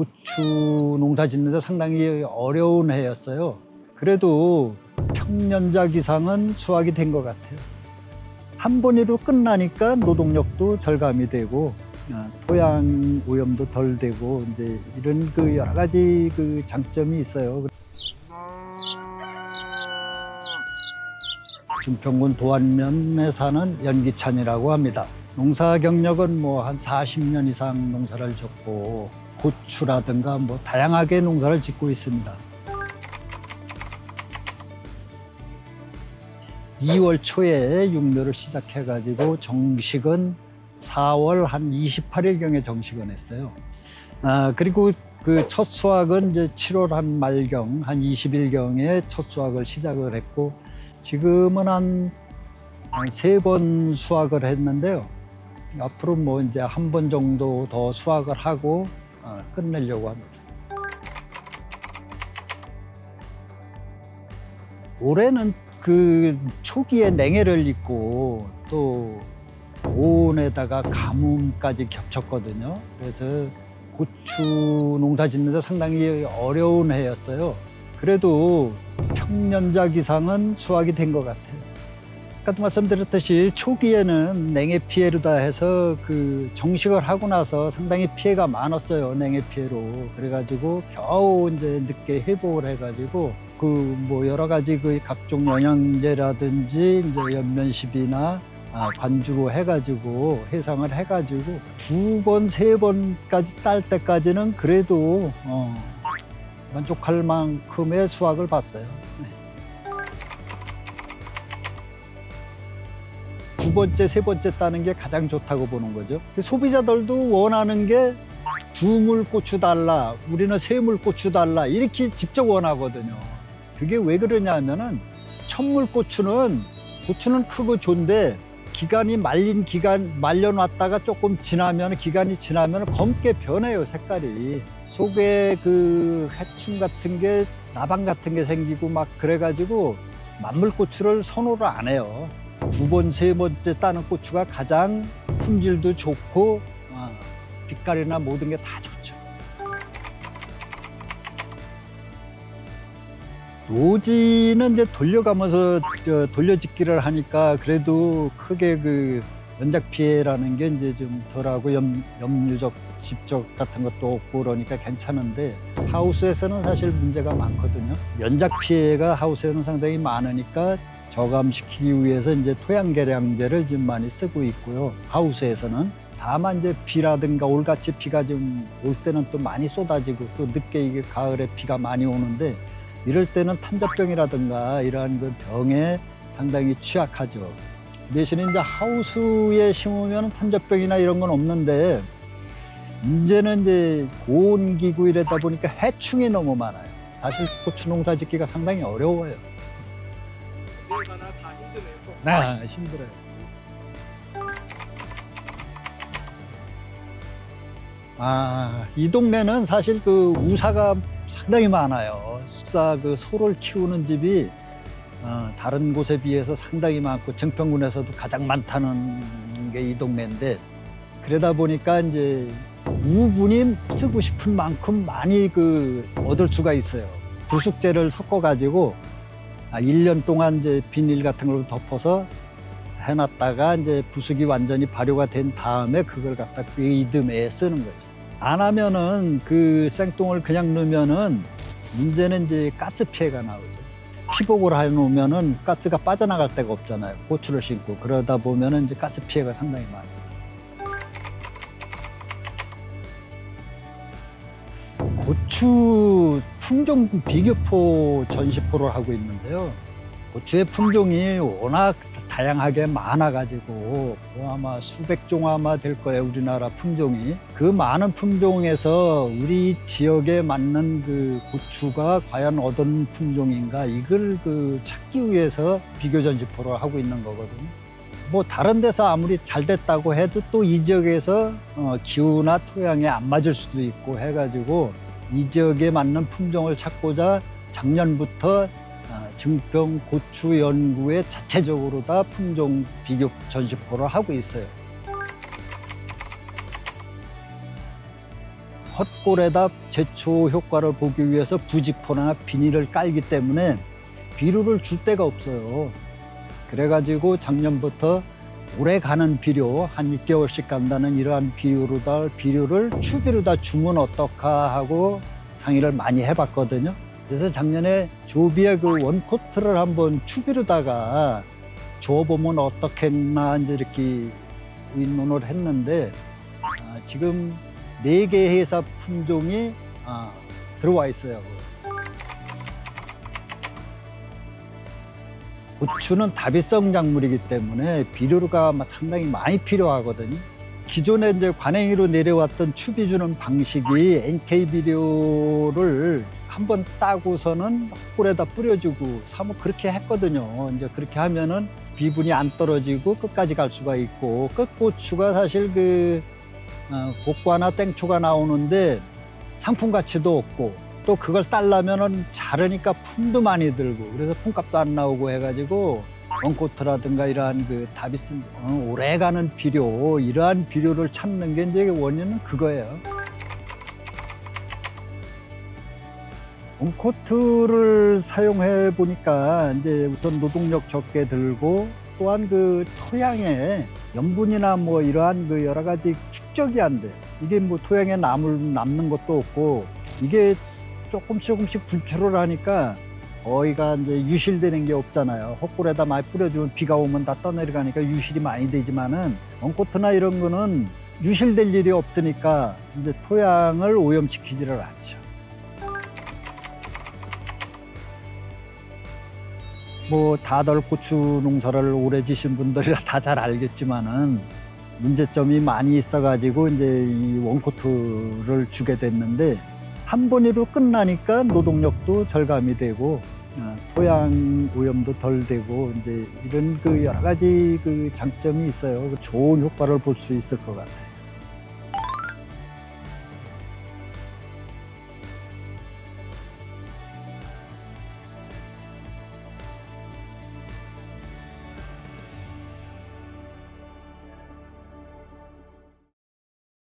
고추 농사 짓는데 상당히 어려운 해였어요. 그래도 평년작 이상은 수확이 된 것 같아요. 한 번으로 끝나니까 노동력도 절감이 되고 아, 토양 오염도 덜 되고 이제 이런 그 여러 가지 그 장점이 있어요. 증평군 도안면에 사는 연기찬이라고 합니다. 농사 경력은 뭐 한 40년 이상 농사를 짓고 고추라든가 뭐 다양하게 농사를 짓고 있습니다. 2월 초에 육묘를 시작해가지고 정식은 4월 한 28일경에 정식은 했어요. 아, 그리고 그 첫 수확은 이제 7월 한 말경, 한 20일경에 첫 수확을 시작을 했고, 지금은 한 세 번 수확을 했는데요. 앞으로 뭐 이제 한 번 정도 더 수확을 하고 어, 끝내려고 합니다. 올해는 그 초기에 냉해를 입고 또 고온에다가 가뭄까지 겹쳤거든요. 그래서 고추 농사 짓는데 상당히 어려운 해였어요. 그래도 평년작 이상은 수확이 된 것 같아요. 아까도 말씀드렸듯이 초기에는 냉해 피해로다 해서 그 정식을 하고 나서 상당히 피해가 많았어요. 냉해 피해로. 그래가지고 겨우 이제 늦게 회복을 해가지고 그 뭐 여러 가지 그 각종 영양제라든지 이제 연면십이나 아, 관주로 해가지고 해상을 해가지고 두 번, 세 번까지 딸 때까지는 그래도 어, 만족할 만큼의 수확을 봤어요. 번째, 세 번째 따는 게 가장 좋다고 보는 거죠. 소비자들도 원하는 게 두물 고추 달라, 우리는 세물 고추 달라 이렇게 직접 원하거든요. 그게 왜 그러냐면은 천물 고추는 고추는 크고 좋은데 기간이 말린 기간 말려놨다가 조금 지나면 기간이 지나면 검게 변해요 색깔이 속에 그 해충 같은 게 나방 같은 게 생기고 막 그래가지고 만물 고추를 선호를 안 해요 두 번 세 번째 따는 고추가 가장 품질도 좋고 어, 빛깔이나 모든 게 다 좋죠. 노지는 이제 돌려가면서 저 돌려짓기를 하니까 그래도 크게 그 연작 피해라는 게 이제 좀 덜하고 염, 염류적 집적 같은 것도 없고 그러니까 괜찮은데 하우스에서는 사실 문제가 많거든요. 연작 피해가 하우스에는 상당히 많으니까 저감시키기 위해서 이제 토양 개량제를 좀 많이 쓰고 있고요. 하우스에서는 다만 이제 비라든가 올같이 비가 좀 올 때는 또 많이 쏟아지고 또 늦게 이게 가을에 비가 많이 오는데 이럴 때는 탄저병이라든가 이러한 그 병에 상당히 취약하죠. 대신에 이제 하우스에 심으면 탄저병이나 이런 건 없는데 문제는 이제 고온 기구 이러다 보니까 해충이 너무 많아요. 사실 고추 농사 짓기가 상당히 어려워요. 얼마나 다 힘드네요. 아, 힘들어요. 아, 이 동네는 사실 그 우사가 상당히 많아요. 숫사 그 소를 키우는 집이 어, 다른 곳에 비해서 상당히 많고 정평군에서도 가장 많다는 게 이 동네인데 그러다 보니까 이제 우분이 쓰고 싶은 만큼 많이 그 얻을 수가 있어요. 부숙제를 섞어 가지고 아, 1년 동안 이제 비닐 같은 걸로 덮어서 해놨다가 이제 부숙이 완전히 발효가 된 다음에 그걸 갖다 그 이듬해에 쓰는 거죠. 안 하면은 그 생똥을 그냥 넣으면은 문제는 이제 가스 피해가 나오죠. 피복을 해놓으면은 가스가 빠져나갈 데가 없잖아요. 고추를 심고 그러다 보면은 이제 가스 피해가 상당히 많아요. 고추 품종 비교포 전시포를 하고 있는데요. 고추의 품종이 워낙 다양하게 많아가지고 뭐 아마 수백 종 아마 될 거예요 우리나라 품종이 그 많은 품종에서 우리 지역에 맞는 그 고추가 과연 어떤 품종인가 이걸 그 찾기 위해서 비교 전시포를 하고 있는 거거든요. 뭐 다른 데서 아무리 잘 됐다고 해도 또 이 지역에서 어, 기후나 토양에 안 맞을 수도 있고 해가지고 이 지역에 맞는 품종을 찾고자 작년부터 아, 증평 고추 연구에 자체적으로 다 품종 비교 전시포를 하고 있어요. 헛골에다 제초 효과를 보기 위해서 부직포나 비닐을 깔기 때문에 비료를 줄 데가 없어요. 그래가지고 작년부터 오래 가는 비료 한 6개월씩 간다는 이러한 비료로다 비료를 추비로다 주면 어떡하 하고 상의를 많이 해봤거든요. 그래서 작년에 조비의 그 원코트를 한번 추비로다가 줘보면 어떻겠나 이제 이렇게 의논을 했는데 아, 지금 네 개 회사 품종이 아, 들어와 있어요. 고추는 다비성 작물이기 때문에 비료가 상당히 많이 필요하거든요. 기존에 이제 관행이로 내려왔던 추비 주는 방식이 NK 비료를 한번 따고서는 헛골에다 뿌려주고 사실 그렇게 했거든요. 이제 그렇게 하면은 비분이 안 떨어지고 끝까지 갈 수가 있고 끝고추가 사실 그 어, 곡과나 땡초가 나오는데 상품 가치도 없고 또 그걸 딸라면은 자르니까 품도 많이 들고 그래서 품값도 안 나오고 해가지고 원코트라든가 이러한 그 다비슨 어, 오래가는 비료 이러한 비료를 찾는 게 이제 원인은 그거예요. 원코트를 사용해 보니까 이제 우선 노동력 적게 들고 또한 그 토양에 염분이나 뭐 이러한 그 여러 가지 축적이 안 돼. 이게 뭐 토양에 남을 남는 것도 없고 이게 조금씩 조금씩 분출을 하니까 거의가 이제 유실되는 게 없잖아요. 헛골에다 많이 뿌려주면 비가 오면 다 떠내려가니까 유실이 많이 되지만은 원코트나 이런 거는 유실될 일이 없으니까 이제 토양을 오염시키지를 않죠. 뭐 다들 고추 농사를 오래 지신 분들이라 다 잘 알겠지만은 문제점이 많이 있어가지고 이제 이 원코트를 주게 됐는데 한 번으로 끝나니까 노동력도 절감이 되고 어, 토양 오염도 덜 되고 이제 이런 그 여러 가지 그 장점이 있어요. 그 좋은 효과를 볼 수 있을 것 같아요.